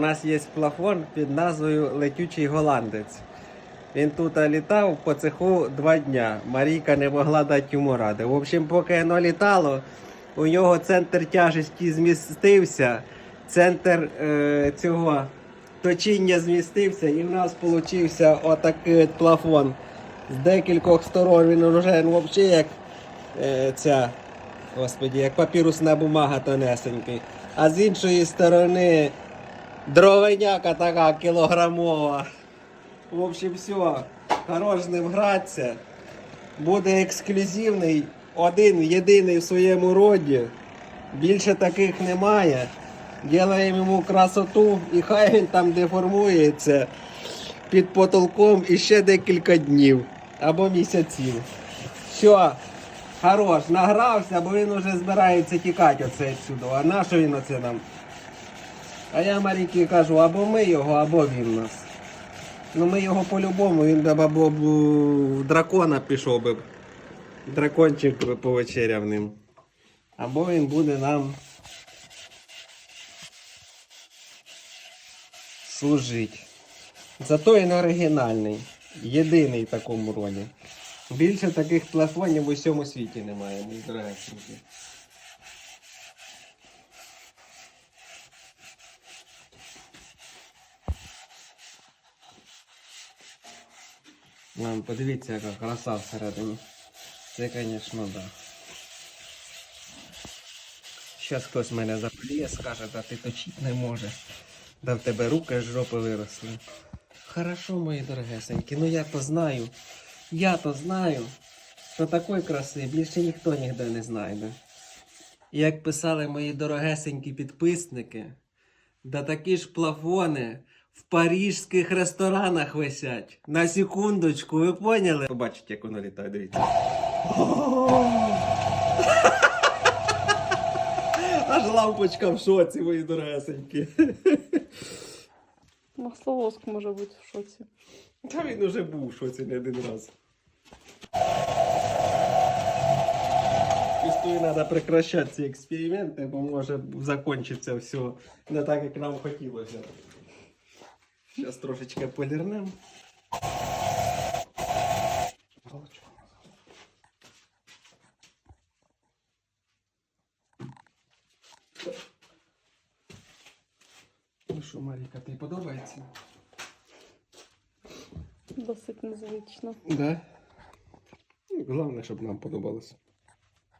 нас є плафон під назвою Летючий голландець. Він тут літав по цеху два дня. Марійка не могла дати йому ради. В общем, поки воно літало, у нього центр тяжесті змістився, центр е, цього точіння змістився, і в нас вийшов отакий от плафон. З декількох сторон він вже ну, взагалі як е, ця, господі, як папірусна бумага тонесенький. А з іншої сторони дровеняка така кілограмова. В общем, все. Хорош ним гратися. Буде ексклюзивний, один єдиний в своєму роді. Більше таких немає. Ділаємо йому красоту і хай він там деформується під потолком іще декілька днів або місяців. Все, хорош, награвся, бо він уже збирається тікати оце відсюди. А на що він оце нам? А я Маріки кажу, або ми його, або він нас. Ну ми його по-любому, він би або б в дракона пішов би. б. Дракончик повечеряв ним. Або він буде нам служити. Зато він оригінальний. Єдиний в такому роді. Більше таких плафонів у всьому світі немає, мої дорогесенькі. Подивіться, яка краса всередині. Це, звісно, да. Щас хтось мене запліє, скаже, да ти точити не можеш. Да в тебе руки з жопи виросли. Хорошо, мої дорогесенькі, ну я то знаю. Я то знаю, що такої краси більше ніхто ніде не знайде. Як писали мої дорогесенькі підписники, да такі ж плафони в парижських ресторанах висять. На секундочку, ви поняли? Побачите, як воно літає, дивіться. Аж лампочка в шоці, мої дорогесенькі. Масловоск може бути в шоці. Та він уже був в шоці не один раз. Чувствую, треба прекращати ці експерименти, бо може закінчиться все не так, як нам хотілося. Зараз трошечки полірнемо. Ну що, Маріка, тобі подобається? Досить незвично. Да. Ну, Головне, щоб нам подобалося.